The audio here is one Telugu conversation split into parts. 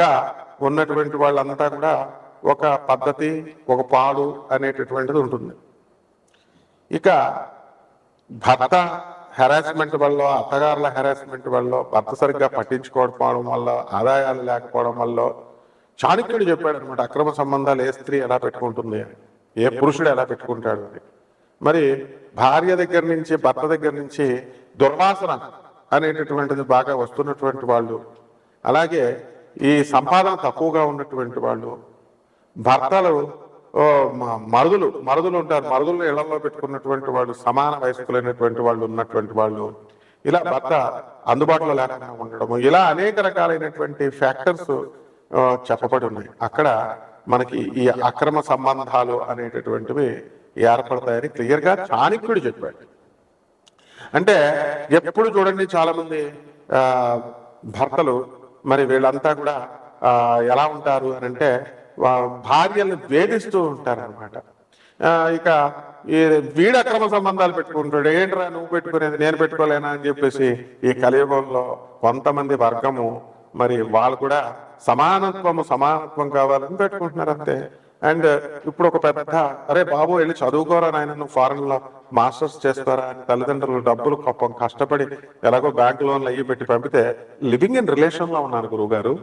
గా ఉన్నటువంటి వాళ్ళంతా కూడా ఒక పద్ధతి ఒక పాడు అనేటటువంటిది ఉంటుంది. ఇక భర్త హెరాస్మెంట్ వల్ల అత్తగారుల హెరాస్మెంట్ వల్ల భర్త సరిగ్గా పట్టించుకోకపోవడం వల్ల ఆదాయాలు లేకపోవడం వల్ల చాణక్యుడు చెప్పాడు అనమాట అక్రమ సంబంధాలు ఏ స్త్రీ ఎలా పెట్టుకుంటుంది ఏ పురుషుడు ఎలా పెట్టుకుంటాడు అని. మరి భార్య దగ్గర నుంచి భర్త దగ్గర నుంచి దుర్వాసన అనేటటువంటిది బాగా వస్తున్నటువంటి వాళ్ళు. అలాగే ఈ సంపాదన తక్కువగా ఉన్నటువంటి వాళ్ళు భర్తలు మరుదులు మరుదులు ఉంటారు మరుదులు ఇళ్ళలో పెట్టుకున్నటువంటి వాళ్ళు సమాన వయస్కులైనటువంటి వాళ్ళు ఉన్నటువంటి వాళ్ళు ఇలా భర్త అందుబాటులో లేకుండా ఉండడము ఇలా అనేక రకాలైనటువంటి ఫ్యాక్టర్స్ చెప్పబడి ఉన్నాయి. అక్కడ మనకి ఈ అక్రమ సంబంధాలు అనేటటువంటివి ఏర్పడతాయని క్లియర్గా చాణక్యుడు చెప్పాడు. అంటే ఎప్పుడు చూడండి చాలామంది భర్తలు మరి వీళ్ళంతా కూడా ఆ, ఎలా ఉంటారు అని అంటే భార్యలను వేధిస్తూ ఉంటారు అనమాట ఇక ఈ వీడు అక్రమ సంబంధాలు పెట్టుకుంటాడు ఏంట్రా నువ్వు పెట్టుకునేది నేను పెట్టుకోలేనా అని చెప్పేసి ఈ కలియుగంలో కొంతమంది వర్గము మరి వాళ్ళు కూడా సమానత్వము సమానత్వం కావాలని పెట్టుకుంటున్నారు అంతే. అండ్ ఇప్పుడు ఒక పెద్ద అరే బాబు వెళ్ళి చదువుకోరా నాయన నువ్వు ఫారెన్లో మాస్టర్స్ చేస్తారా అని తల్లిదండ్రులు డబ్బులు పాపం కష్టపడి ఎలాగో బ్యాంక్ లోన్లు అయ్యి పెట్టి పంపితే లివింగ్ ఇన్ రిలేషన్లో ఉన్నారు గురువు గారు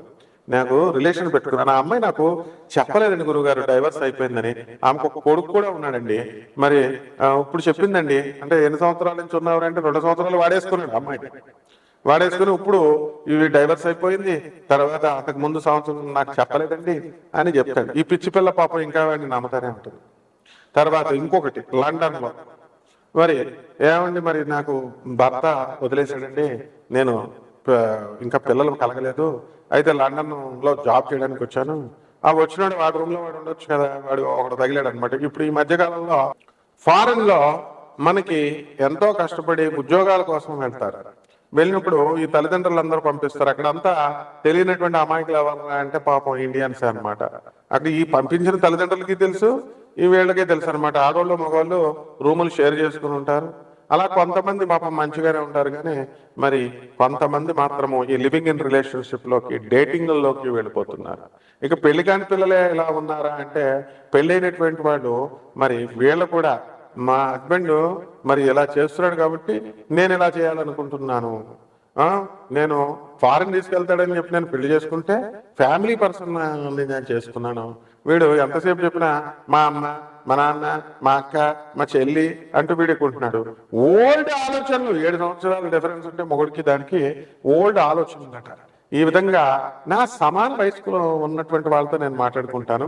నాకు రిలేషన్ పెట్టుకున్నాను. ఆ అమ్మాయి నాకు చెప్పలేదండి గురుగారు డైవర్స్ అయిపోయిందని. ఆమెకు ఒక కొడుకు కూడా ఉన్నాడండి. మరి ఆ, ఇప్పుడు చెప్పిందండి అంటే ఎన్ని సంవత్సరాల నుంచి ఉన్నవారంటే రెండు సంవత్సరాలు వాడేసుకున్నాడు అమ్మాయి వాడేసుకుని ఇప్పుడు ఇవి డైవర్స్ అయిపోయింది. తర్వాత అంతకు ముందు సంవత్సరం నాకు చెప్పలేదండి అని చెప్తాడు. ఈ పిచ్చి పిల్ల పాపం ఇంకా వాడిని నమ్మతానే ఉంటుంది. తర్వాత ఇంకొకటి లండన్లో మరి ఏమండి మరి నాకు భర్త వదిలేశాడండి. నేను ఇంకా పిల్లలు కలగలేదు. అయితే లండన్లో జాబ్ చేయడానికి వచ్చాను. ఆ వచ్చినాడు వాడి రూమ్లో వాడు ఉండొచ్చు కదా వాడు ఒకడు తగిలాడు అనమాట ఇప్పుడు ఈ మధ్యకాలంలో ఫారెన్లో మనకి ఎంతో కష్టపడి ఉద్యోగాల కోసం వెళ్తారు. వెళ్ళినప్పుడు ఈ తల్లిదండ్రులు అందరూ పంపిస్తారు. అక్కడ అంతా తెలియనటువంటి అమాయకులు ఎవరు అంటే పాపం ఇండియన్స్ అన్నమాట. అక్కడ ఈ పంపించిన తల్లిదండ్రులకి తెలుసు ఈ వీళ్ళకి తెలుసు అనమాట ఆడవాళ్ళు మగవాళ్ళు రూములు షేర్ చేసుకుని ఉంటారు. అలా కొంతమంది పాపం మంచిగానే ఉంటారు కానీ మరి కొంతమంది మాత్రము ఈ లివింగ్ ఇన్ రిలేషన్షిప్లోకి డేటింగ్లోకి వెళ్ళిపోతున్నారు. ఇక పెళ్ళి కాని పిల్లలే ఎలా ఉన్నారా అంటే పెళ్ళైనటువంటి వాళ్ళు మరి వీళ్ళు కూడా మా హస్బెండ్ మరి ఇలా చేస్తున్నాడు కాబట్టి నేను ఇలా చేయాలనుకుంటున్నాను. నేను ఫారెన్ తీసుకెళ్తాడని చెప్పి నేను పెళ్ళి చేసుకుంటే ఫ్యామిలీ పర్సన్ నేను చేసుకున్నాను. వీడు ఎంతసేపు చెప్పినా మా అమ్మ మా నాన్న మా అక్క మా చెల్లి అంటూ వీడుకుంటున్నాడు ఓల్డ్ ఆలోచనలు ఏడు సంవత్సరాల డిఫరెన్స్ ఉంటే మొగుడికి దానికి ఓల్డ్ ఆలోచనలు అంట ఈ విధంగా నా సమాన వయస్కులో ఉన్నటువంటి వాళ్ళతో నేను మాట్లాడుకుంటాను.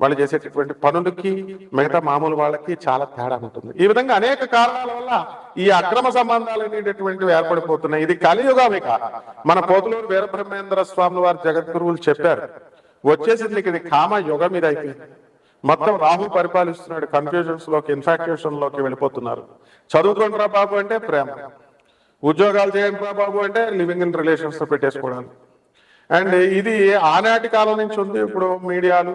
వాళ్ళు చేసేటటువంటి పనులకి మిగతా మామూలు వాళ్ళకి చాలా తేడా ఉంటుంది. ఈ విధంగా అనేక కారణాల వల్ల ఈ అక్రమ సంబంధాలు అనేటటువంటివి ఏర్పడిపోతున్నాయి. ఇది కలియుగమిక మన పోతులూరు వీరబ్రహ్మేంద్ర స్వామి వారి జగద్గురువులు చెప్పారు వచ్చేసింది ఇది కామ యుగం ఇది అయిపోయింది. మొత్తం రాహు పరిపాలిస్తున్నాడు కన్ఫ్యూజన్స్లోకి ఇన్ఫాక్చుయేషన్లోకి వెళ్ళిపోతున్నారు. చదువుకుంటారా బాబు అంటే ప్రేమ. ఉద్యోగాలు చేయండి రా బాబు అంటే లివింగ్ ఇన్ రిలేషన్స్ పెట్టేసుకోవడానికి. అండ్ ఇది ఆనాటి కాలం నుంచి ఉంది ఇప్పుడు మీడియాలు.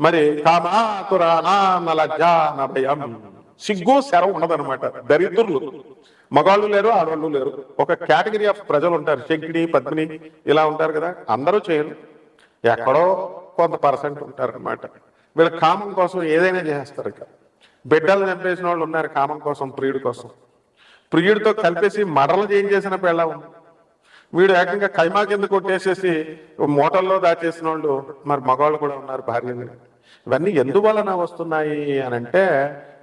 మరి కామాతురానా భయం సిగ్గు శరం ఉండదన్నమాట. దరిద్రులు. మగాళ్ళు లేరు ఆడవాళ్ళు లేరు. ఒక కేటగిరీ ఆఫ్ ప్రజలు ఉంటారు. శంకిని పద్మిని ఇలా ఉంటారు కదా. అందరూ చేయరు. ఎక్కడో కొంత పర్సెంట్ ఉంటారు అనమాట కామం కోసం ఏదైనా చేస్తారు ఇక. బిడ్డలు చంపేసిన వాళ్ళు ఉన్నారు కామం కోసం ప్రియుడి కోసం. ప్రియుడితో కలిపేసి మడలు చేయించేసిన పిల్ల ఉంది? వీడు ఏకంగా కైమా కింద కొట్టేసేసి మోటల్లో దాచేసిన వాళ్ళు మరి మగవాళ్ళు కూడా ఉన్నారు భార్యలు ఇవన్నీ ఎందువలన వస్తున్నాయి అని అంటే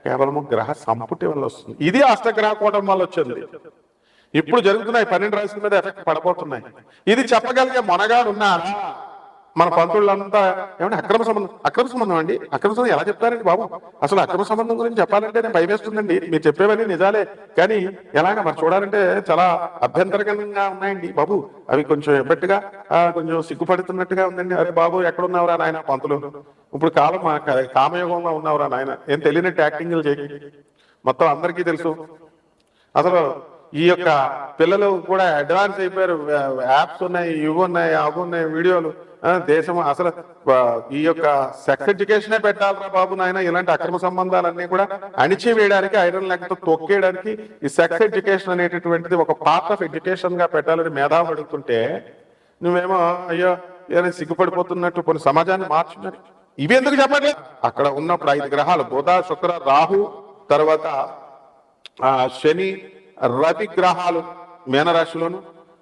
కేవలము గ్రహ సంపుటి వల్ల వస్తుంది. ఇది అష్టగ్రహ కూటం వల్ల వచ్చింది. ఇప్పుడు జరుగుతున్నాయి పన్నెండు రాశుల మీద ఎఫెక్ట్ పడబోతున్నాయి. ఇది చెప్పగలిగే మొనగాడు ఉన్నారా మన పంతులంతా ఏమంటే అక్రమ సంబంధం అక్రమ సంబంధం అండి? అక్రమ సంబంధం ఎలా చెప్తారండి బాబు? అసలు అక్రమ సంబంధం గురించి చెప్పాలంటే నేను భయమేస్తుందండి. మీరు చెప్పేవన్నీ నిజాలే. కానీ ఎలాగ మరి చూడాలంటే చాలా అభ్యంతరకరంగా ఉన్నాయండి బాబు. అవి కొంచెం ఎబ్బట్టుగా కొంచెం సిగ్గుపడుతున్నట్టుగా ఉందండి. అరే బాబు ఎక్కడున్నావురా నాయన పంతులు? ఇప్పుడు కాలం కామయోగంలో ఉన్నావురా నాయన. ఏం తెలియనట్టు యాక్టింగ్లు చేయి. మొత్తం అందరికీ తెలుసు. అసలు ఈ యొక్క పిల్లలు కూడా అడ్వాన్స్ అయిపోయారు. యాప్స్ ఉన్నాయి ఇవి ఉన్నాయి అవి ఉన్నాయి వీడియోలు. దేశం అసలు ఈ యొక్క సెక్స్ ఎడ్యుకేషనే పెట్టాలరా బాబు నాయన? ఇలాంటి అక్రమ సంబంధాలన్నీ కూడా అణిచివేయడానికి ఐరన్ లెక్కతో తొక్కేయడానికి ఈ సెక్స్ ఎడ్యుకేషన్ అనేటటువంటిది ఒక పార్ట్ ఆఫ్ ఎడ్యుకేషన్గా పెట్టాలని మేధావులు అడుగుతుంటే నువ్వేమో అయ్యో ఏదైనా సిగ్గుపడిపోతున్నట్టు కొన్ని సమాజాన్ని మార్చున్నారు ఇవి ఎందుకు చెప్పట్లేదు అక్కడ ఉన్నప్పుడు ఐదు గ్రహాలు బుధ శుక్ర రాహు తర్వాత ఆ శని రవి గ్రహాలు మీనరాశిలోను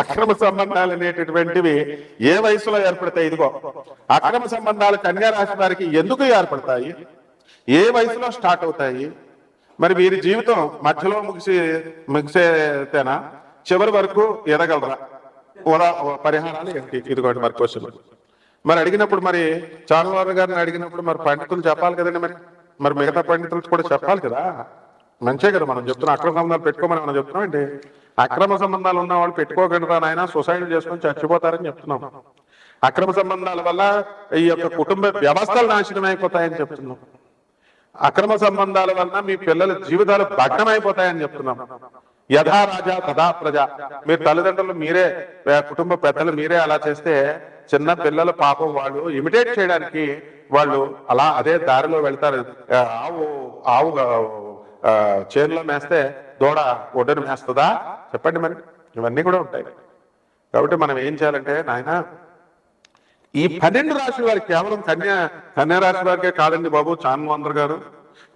అక్రమ సంబంధాలు అనేటటువంటివి ఏ వయసులో ఏర్పడతాయి? ఇదిగో అక్రమ సంబంధాలు కన్యా రాశి వారికి ఎందుకు ఏర్పడతాయి? ఏ వయసులో స్టార్ట్ అవుతాయి? మరి వీరి జీవితం మధ్యలో ముగిసి ముగిసేతేనా? చివరి వరకు ఎదగలరా? ఉదా పరిహారాలు ఏంటి? ఇదిగోండి మరి క్వశ్చన్. మరి అడిగినప్పుడు మరి చారువారు గారిని అడిగినప్పుడు మరి పండితులు చెప్పాలి కదండి మరి. మరి మిగతా పండితులు కూడా చెప్పాలి కదా. మంచిగా కదా మనం చెప్తున్నాం అక్రమ సంబంధాలు పెట్టుకోమని మనం చెప్తున్నాం ఏంటి? అక్రమ సంబంధాలు ఉన్న వాళ్ళు పెట్టుకోకుండా నాయన? సొసైటీ చేసుకొని చచ్చిపోతారని చెప్తున్నాం. అక్రమ సంబంధాల వల్ల ఈ యొక్క కుటుంబ వ్యవస్థలు నాశనం అయిపోతాయని చెప్తున్నాం. అక్రమ సంబంధాల వలన మీ పిల్లల జీవితాలు భగ్నమైపోతాయని చెప్తున్నాం. యథా రాజా తథా ప్రజ. మీరు తల్లిదండ్రులు మీరే కుటుంబ పెద్దలు మీరే అలా చేస్తే చిన్న పిల్లల పాపం వాళ్ళు ఇమిటేట్ చేయడానికి వాళ్ళు అలా అదే దారిలో వెళ్తారు. ఆవు ఆవు చేనులో మేస్తే దూడ ఒడ్డును మేస్తుందా చెప్పండి మరి. ఇవన్నీ కూడా ఉంటాయి. కాబట్టి మనం ఏం చేయాలంటే నాయన ఈ పన్నెండు రాశుల వారికి కేవలం కన్యా కన్యా రాశి వారికే కాదండి బాబు చాన్వాందర్ గారు.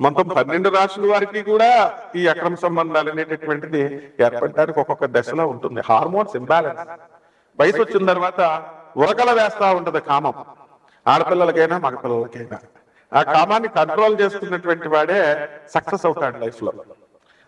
మొత్తం పన్నెండు రాశుల వారికి కూడా ఈ అక్రమ సంబంధాలు అనేటటువంటిది ఏర్పడడానికి ఒక్కొక్క దశలో ఉంటుంది. Hormones imbalance. వయసు వచ్చిన తర్వాత ఉరకల వేస్తా ఉంటది కామం. ఆడపిల్లలకైనా మగపిల్లలకైనా. ఆ కామాన్ని కంట్రోల్ చేసుకున్నటువంటి వాడే సక్సెస్ అవుతాడు లైఫ్లో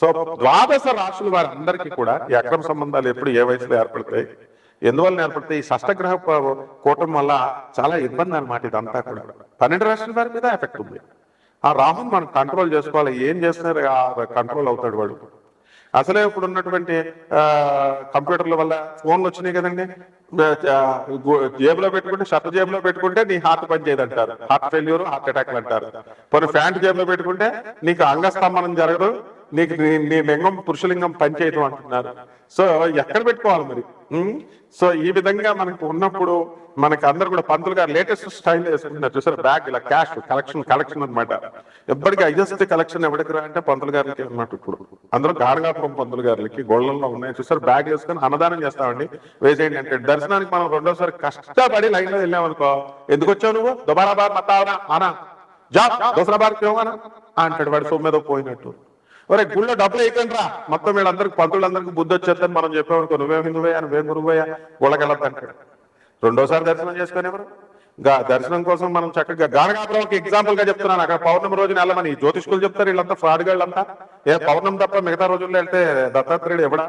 సో ద్వాదశ రాశుల వారి అందరికీ కూడా ఈ అక్రమ సంబంధాలు ఎప్పుడు ఏ వయసులో ఏర్పడతాయి? ఎందువల్ల ఏర్పడతాయి? ఈ షష్టగ్రహ కూటం వల్ల చాలా ఇబ్బంది అన్నమాట ఇదంతా కూడా. పన్నెండు రాష్ట్రాల వారి మీద ఎఫెక్ట్ ఉంది. ఆ రాహుని మనం కంట్రోల్ చేసుకోవాలి. ఏం చేస్తున్నారు? కంట్రోల్ అవుతాడు వాడు. అసలే ఇప్పుడు ఉన్నటువంటి ఆ, కంప్యూటర్ల వల్ల ఫోన్లు వచ్చినాయి కదండి. జేబులో పెట్టుకుంటే షర్ట్ జేబులో పెట్టుకుంటే నీ హార్ట్ పని చేయదంటారు. హార్ట్ ఫెయిల్యూర్ హార్ట్ అటాక్ అంటారు. కొన్ని ప్యాంట్ జేబులో పెట్టుకుంటే నీకు అంగస్తంభనం జరగదు. నీకు నీ నీ లింగం పురుషలింగం పనిచేయటం అంటున్నారు. సో ఎక్కడ పెట్టుకోవాలి మరి? సో ఈ విధంగా మనకు ఉన్నప్పుడు మనకి అందరు కూడా పంతులు గారు లేటెస్ట్ స్టైల్ వేసుకుంటున్నారు. చూసారు? బ్యాగ్ ఇలా క్యాష్ కలెక్షన్ కలెక్షన్ అన్నమాట. ఎప్పటికీ హైయెస్ట్ కలెక్షన్ ఎవరికి రా అంటే పంతులు గారికి అన్నమాట ఇప్పుడు. అందరూ గాడగాపురం పంతులు గారికి గోళ్ళల్లో ఉన్నాయి. చూసారు? బ్యాగ్ వేసుకొని అన్నదానం చేస్తామండి. వేసేయండి అంటే దర్శనానికి మనం రెండోసారి కష్టపడి లైన్లో వెళ్ళామనుకో ఎందుకు వచ్చావు నువ్వు? దుబారా బార్ మతావనా అనా జాబ్ దోసరా బార్ అంటాడు వాడు సొమ్మెదో పోయినట్టు. ఒరే గుళ్ళో డబ్బులు వేయకండి రా మొత్తం వీళ్ళందరికి పంతులందరికి బుద్ధి వచ్చేద్దని మనం చెప్పామనుకో నువ్వేం హిందువయ్యా నువ్వే గురువయ్యా గుళ్ళకెళ్ళద్దు అంటాడు. రెండోసారి దర్శనం చేసుకొని ఎవరు? దర్శనం కోసం మనం చక్కగా గానగాపురంకి ఎగ్జాంపుల్గా చెప్తున్నాను. అక్కడ పౌర్ణమి రోజున వెళ్ళమని జ్యోతిష్కులు చెప్తారు వీళ్ళంతా ఫ్రాడ్ గాళ్ళంతా. ఏ పౌర్ణమి తప్ప మిగతా రోజుల్లో వెళ్తే దత్తాత్రేయుడు ఎవడా?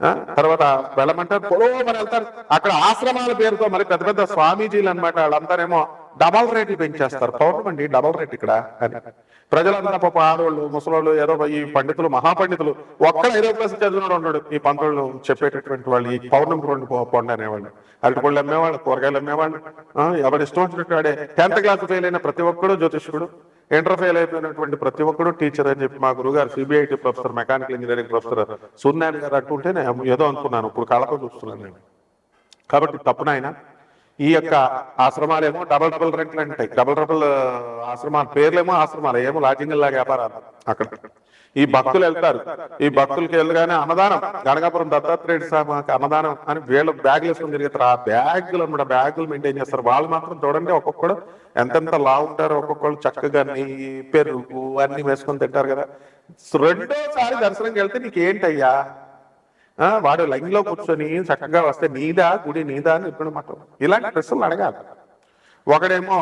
ఆ? తర్వాత వెళ్ళమంటారు పొలో మరి వెళ్తారు. అక్కడ ఆశ్రమాల పేరుతో మరి పెద్ద పెద్ద స్వామీజీలు అనమాట వాళ్ళంతారేమో డబల్ రేట్లు పెంచేస్తారు. పౌర్ణమండి డబల్ రేట్ ఇక్కడ అని. ప్రజలంతా పాప ఆడవాళ్ళు ముసలోళ్ళు ఏదో ఈ పండితులు మహాపండితులు ఒక్కడ ఏదో క్లాస్ చదివినాడు ఉన్నాడు ఈ పంతులు చెప్పేటటువంటి వాళ్ళు ఈ పౌర్ణమి రెండు పండు అనేవాళ్ళు. అరటిపళ్ళు అమ్మేవాళ్ళు కూరగాయలు అమ్మేవాళ్ళు. ఎవరి ఇష్టం వచ్చినట్టు వాడే టెన్త్ క్లాస్ ఫెయిల్ అయిన ప్రతి ఒక్కడు జ్యోతిష్కుడు. ఇంటర్ ఫెయిల్ అయిపోయినటువంటి ప్రతి ఒక్కడు టీచర్ అని చెప్పి మా గురుగారు CBIT professor mechanical engineering professor సున్నాయన్ గారు అంటుంటే నేను ఏదో అనుకున్నాను. ఇప్పుడు కళ్ళతో చూస్తున్నాను నేను. కాబట్టి తప్పు ఈ యొక్క ఆశ్రమాలేమో డబల్ డబల్ రెంట్లు ఉంటాయి. డబల్ డబల్ ఆశ్రమాల పేర్లేమో ఆశ్రమాలు ఏమో లాడ్జింగ్ లాగా వ్యాపారాలు. అక్కడ. ఈ భక్తులు వెళ్తారు. ఈ భక్తులకి వెళ్ళగానే అన్నదానం. గణగాపురం దత్తాత్రేయుడు స్వామికి అన్నదానం అని వీళ్ళు బ్యాగులు వేసుకొని తిరుగుతారు ఆ బ్యాగులు అనమాట బ్యాగులు మెయింటైన్ చేస్తారు. వాళ్ళు మాత్రం చూడండి ఒక్కొక్కడు ఎంతెంత లా ఉంటారో ఒక్కొక్కళ్ళు చక్కగా నెయ్యి పెరుగు అన్ని వేసుకొని తింటారు కదా. రెండోసారి దర్శనంకి వెళ్తే నీకేంటయ్యా? వాడు లైన్లో కూర్చొని చక్కగా వస్తే నీదా గుడి నీదా అని ఇప్పుడు మాట. ఇలాంటి ప్రశ్నలు అడగాలి. ఒకడేమో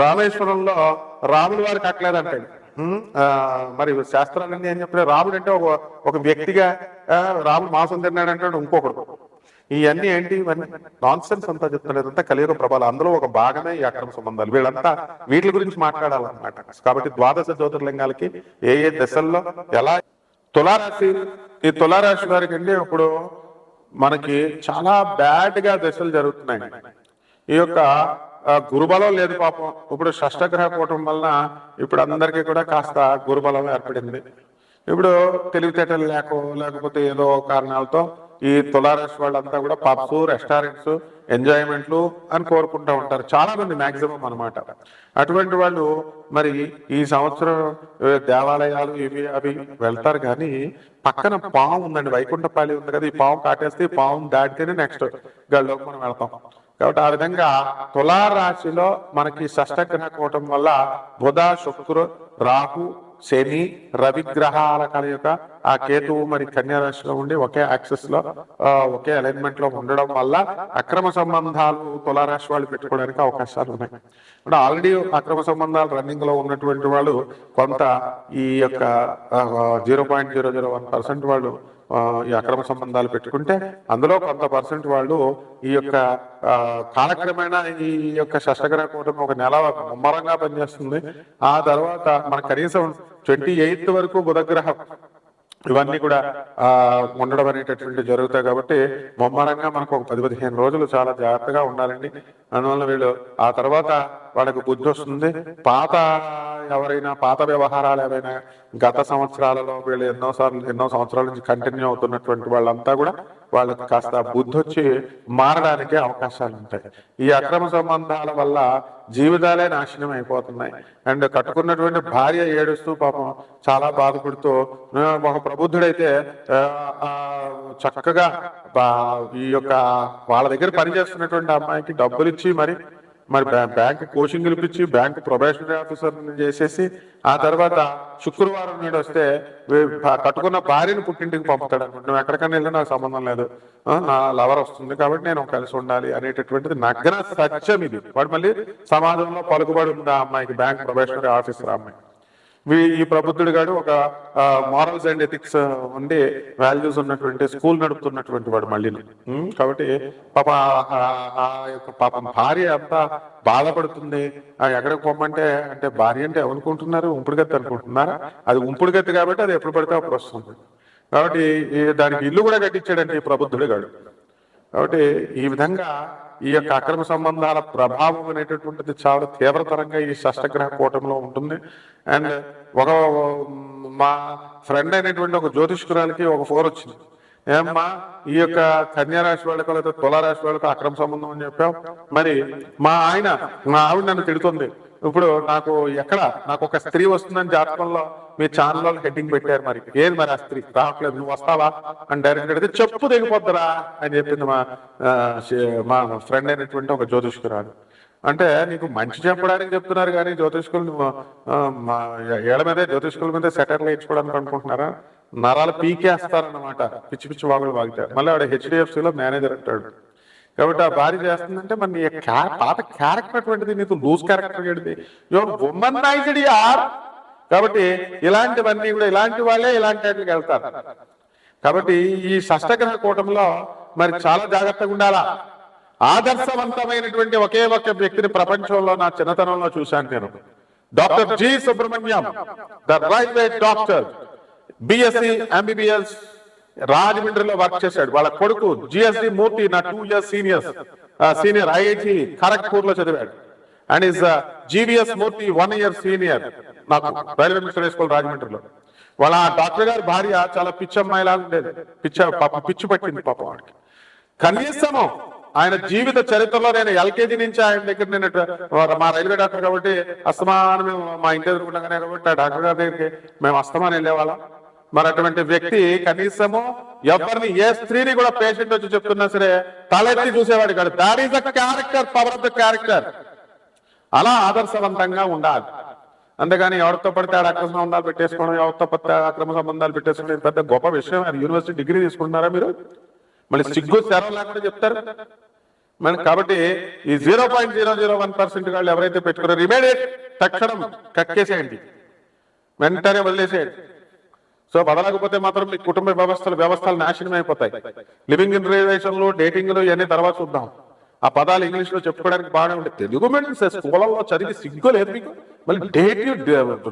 రామేశ్వరంలో రాముడు వారికి కట్టలేదు అంటాడు మరి శాస్త్రాలన్నీ అని చెప్పిన రాముడు అంటే ఒక ఒక వ్యక్తిగా రాముడు మాసం తిన్నాడు అంటాడు ఇంకొకడు. ఇవన్నీ ఏంటి ఇవన్నీ? నాన్ సెన్స్ అంతా చెప్తున్నాడు ఇదంతా కలియుగ ప్రభావం. అందులో ఒక భాగమే ఈ అక్రమ సంబంధాలు. వీళ్ళంతా వీటి గురించి మాట్లాడాలన్నమాట. కాబట్టి ద్వాదశ జ్యోతిర్లింగాలకి ఏ ఏ దశల్లో ఎలా తులారాశి ఈ తులారాశి వారికి అండి ఇప్పుడు మనకి చాలా బ్యాడ్గా దశలు జరుగుతున్నాయి. ఈ యొక్క గురుబలం లేదు పాపం. ఇప్పుడు షష్టగ్రహ కూటం వలన ఇప్పుడు అందరికీ కూడా కాస్త గురుబలం ఏర్పడింది. ఇప్పుడు తెలివితేటలు లేకో లేకపోతే ఏదో కారణాలతో ఈ తులారాశి వాళ్ళంతా కూడా పబ్స్ రెస్టారెంట్స్ ఎంజాయ్మెంట్లు అని కోరుకుంటూ ఉంటారు. చాలా మంది మాక్సిమం అన్నమాట. అటువంటి వాళ్ళు మరి ఈ సంవత్సరం దేవాలయాలు ఇవి అవి వెళ్తారు కానీ పక్కన పాము ఉందండి వైకుంఠపాలి ఉంది కదా ఈ పాము కాటేస్తే ఈ పాము దాటితేనే నెక్స్ట్ గడిలోకి మనం వెళ్తాం. కాబట్టి ఆ విధంగా తులారాశిలో మనకి షష్టగ్రహ కూటం వల్ల బుధ శుక్రు రాహు శని రవిగ్రహాల కలయిక ఆ కేతువు మరి కన్యా రాశిలో ఉండి ఒకే యాక్సెస్లో ఒకే అలైన్మెంట్లో ఉండడం వల్ల అక్రమ సంబంధాలు తులారాశి వాళ్ళు పెట్టుకోవడానికి అవకాశాలు ఉన్నాయి. ఇప్పుడు ఆల్రెడీ అక్రమ సంబంధాలు రన్నింగ్లో ఉన్నటువంటి వాళ్ళు కొంత ఈ యొక్క zero point zero zero one percent వాళ్ళు ఈ అక్రమ సంబంధాలు పెట్టుకుంటే అందులో కొంత పర్సెంట్ వాళ్ళు ఈ యొక్క కాలక్రమేణా ఈ యొక్క షష్టగ్రహ కూటమి ఒక నెల ముమ్మరంగా పనిచేస్తుంది. ఆ తర్వాత మన కనీసం ట్వంటీ ఎయిత్ వరకు బుధగ్రహం ఇవన్నీ కూడా ఆ ఉండడం అనేటటువంటి జరుగుతాయి కాబట్టి ముమ్మరంగా మనకు ఒక పది పదిహేను రోజులు చాలా జాగ్రత్తగా ఉండాలండి. అందువల్ల వీళ్ళు ఆ తర్వాత వాళ్ళకి బుద్ధి వస్తుంది. పాత ఎవరైనా పాత వ్యవహారాలు ఏవైనా గత సంవత్సరాలలో వీళ్ళు ఎన్నో సార్లు ఎన్నో సంవత్సరాల నుంచి కంటిన్యూ అవుతున్నటువంటి వాళ్ళంతా కూడా వాళ్ళకి కాస్త బుద్ధి వచ్చి మారడానికి అవకాశాలు ఉంటాయి. ఈ అక్రమ సంబంధాల వల్ల జీవితాలే నాశనం అయిపోతున్నాయి. అండ్ కట్టుకున్నటువంటి భార్య ఏడుస్తూ పాపం చాలా బాధపడుతూ ఒక ప్రబుద్ధుడైతే ఆ, చక్కగా ఈ యొక్క వాళ్ళ దగ్గర పనిచేస్తున్నటువంటి అమ్మాయికి డబ్బులు ఇచ్చి మరి మరి బ్యాంక్ కోచింగ్ పిలిపించి బ్యాంక్ ప్రొబేషనరీ ఆఫీసర్ చేసేసి ఆ తర్వాత శుక్రవారం నాడు వస్తే కట్టుకున్న భార్యను పుట్టింటికి పంపుతాడు అనమాట నువ్వు ఎక్కడికైనా వెళ్ళి నాకు సంబంధం లేదు. ఆ, నా లవర్ వస్తుంది కాబట్టి నేను కలిసి ఉండాలి అనేటటువంటిది నగ్న సత్యం ఇది. వాడు మళ్ళీ సమాజంలో పలుకుబడి ఉంది ఆ అమ్మాయికి బ్యాంక్ ప్రొబేషనరీ ఆఫీసర్ అమ్మాయి ఈ ప్రబుద్ధుడు గారు ఒక మారల్స్ అండ్ ఎథిక్స్ ఉండి వాల్యూస్ ఉన్నటువంటి స్కూల్ నడుపుతున్నటువంటి వాడు మళ్ళీ కాబట్టి పాప యొక్క పాపం భార్య అంతా బాధపడుతుంది. ఆ ఎక్కడికి పొమ్మంటే అంటే భార్య అంటే ఏమనుకుంటున్నారు ఉంపుడుగత్తి అనుకుంటున్నారా? అది ఉంపుడుగత్తి కాబట్టి అది ఎప్పుడు పడితే అప్పుడు వస్తుంది. కాబట్టి దానికి ఇల్లు కూడా కట్టించాడండి ఈ ప్రబుద్ధుడు గారు కాబట్టి ఈ విధంగా ఈ యొక్క అక్రమ సంబంధాల ప్రభావం అనేటటువంటిది చాలా తీవ్రతరంగా ఈ షష్టగ్రహ కూటమిలో ఉంటుంది. అండ్ ఒక మా ఫ్రెండ్ అయినటువంటి ఒక జ్యోతిష్కురాలకి ఒక ఫోన్ వచ్చింది. ఏమ్మా ఈ యొక్క కన్యారాశి వాళ్ళకు లేదా తులారాశి వాళ్ళకు అక్రమ సంబంధం అని చెప్పాం మరి మా ఆయన మా ఆవిడ నన్ను తిడుతుంది. ఇప్పుడు నాకు ఎక్కడ నాకు ఒక స్త్రీ వస్తుందని జాతకంలో మీ ఛానల్లో హెడ్డింగ్ పెట్టారు మరి. ఏది మరి ఆ స్త్రీ? రావట్లేదు. నువ్వు వస్తావా? అని డైరెక్ట్ అడిగితే చెప్పు దిగిపోద్దురా అని చెప్పింది మా మా ఫ్రెండ్ అయినటువంటి ఒక జ్యోతిష్కురాలు. అంటే నీకు మంచి చెప్పడానికి చెప్తున్నారు కానీ జ్యోతిష్కులు నువ్వు, ఆ, మీద జ్యోతిష్కుల మీద సెటర్లు వేయించుకోవడానికి అనుకుంటున్నారా? నరాలు పీకేస్తారనమాట పిచ్చి పిచ్చి వాగులు వాగుతారు మళ్ళీ ఆవిడ హెచ్డిఎఫ్సిలో లో మేనేజర్ అంటాడు. కాబట్టి ఆ భార్య చేస్తుందంటే మరి నీ పాత క్యారెక్టర్ అటువంటిది నీకు లూజ్ క్యారెక్టర్ ఏంటిది? యువర్ ఉమెన్ యార్ కాబట్టి ఇలాంటివన్నీ కూడా ఇలాంటి వాళ్ళే ఇలాంటి వాటికి వెళ్తారు. కాబట్టి ఈ షష్టగ్రహ కూటంలో మరి చాలా జాగ్రత్తగా ఉండాలా? ఆదర్శవంతమైనటువంటి ఒకే ఒక వ్యక్తిని ప్రపంచంలో నా చిన్నతనంలో చూశాను నేను. Doctor G Subrahmanyam the railway doctor BSc MBBS రాజమండ్రిలో వర్క్ చేశాడు. వాళ్ళ కొడుకు జిఎస్డి మూర్తి నా two years seniors senior IIT ఖరగ్పూర్లో చదివాడు. And is GVS Murthy one year senior. నాకు రైల్వే మిషనరీ స్కూల్ రాజమండ్రిలో. వాళ్ళ ఆ డాక్టర్ గారి భార్య చాలా పిచ్చమ్మాయిలా ఉండేది. పిచ్చ పాప పిచ్చి పట్టింది పాప వాడికి కనీసము ఆయన జీవిత చరిత్రలో నేను ఎల్కేజీ నుంచి ఆయన దగ్గర నేను మా రైల్వే డాక్టర్ కాబట్టి అస్తమానం మేము మా ఇంటి ఎదుర్కొండగానే కాబట్టి ఆ డాక్టర్ గారి దగ్గరికి మేము అస్తమానం వెళ్ళేవాళ్ళం. మరి అటువంటి వ్యక్తి కనీసము ఎవరిని ఏ స్త్రీని కూడా పేషెంట్ వచ్చి చెప్తున్నా సరే తలెత్తి చూసేవాడు కాదు. That is the character power of the character అలా ఆదర్శవంతంగా ఉండాలి. అంతేగాని ఎవరితో పడితే ఆడ అక్రమ సంబంధాలు పెట్టేసుకోవడం ఎవరితో పడితే అక్రమ సంబంధాలు పెట్టేసుకోవడం పెద్ద గొప్ప విషయం. అది యూనివర్సిటీ డిగ్రీ తీసుకుంటున్నారా మీరు? మళ్ళీ సిగ్గు శరం లేకుండా చెప్తారు. మరి కాబట్టి ఈ zero point zero zero one percent వాళ్ళు ఎవరైతే పెట్టుకున్నారో ఇమీడియట్ తక్షణం కక్కేసేయండి. వెంటనే వదిలేసేయండి. సో బదలకపోతే మాత్రం మీ కుటుంబ వ్యవస్థలు వ్యవస్థలు నాశనం అయిపోతాయి లివింగ్ ఇన్ రిలేషన్లు డేటింగ్లు ఇవన్నీ తర్వాత చూద్దాం. ఆ పదాలు ఇంగ్లీష్లో చెప్పుకోవడానికి బాగానే ఉంటాయి తెలుగు మీడియం స్కూళ్ళలో చదివి సిగ్గు లేదు మీకు. మళ్ళీ డేటివ్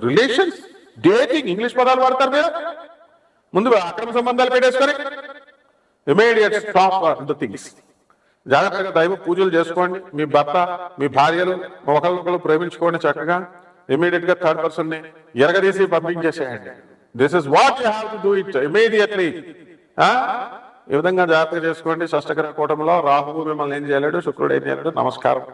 రిలేషన్స్ డేటింగ్ ఇంగ్లీష్ పదాలు వాడతారు మీరు. ముందు అక్రమ సంబంధాలు పెట్టేసుకొని ఇమీడియట్ స్టాప్ ద థింగ్స్ జాగ్రత్తగా దైవ పూజలు చేసుకోండి. మీ భర్త మీ భార్యలు ఒకరినొకరు ప్రేమించుకోండి చక్కగా. ఇమీడియట్గా థర్డ్ పర్సన్ని ఎరగదీసి పంపించేసేయండి. This is what you have to do it immediately ఈ విధంగా జాగ్రత్తగా చేసుకోండి. షష్టగ్రహ కూటమిలో రాహువు మిమ్మల్ని ఏం చేయలేడు శుక్రుడు ఏం చేయలేడు. నమస్కారం.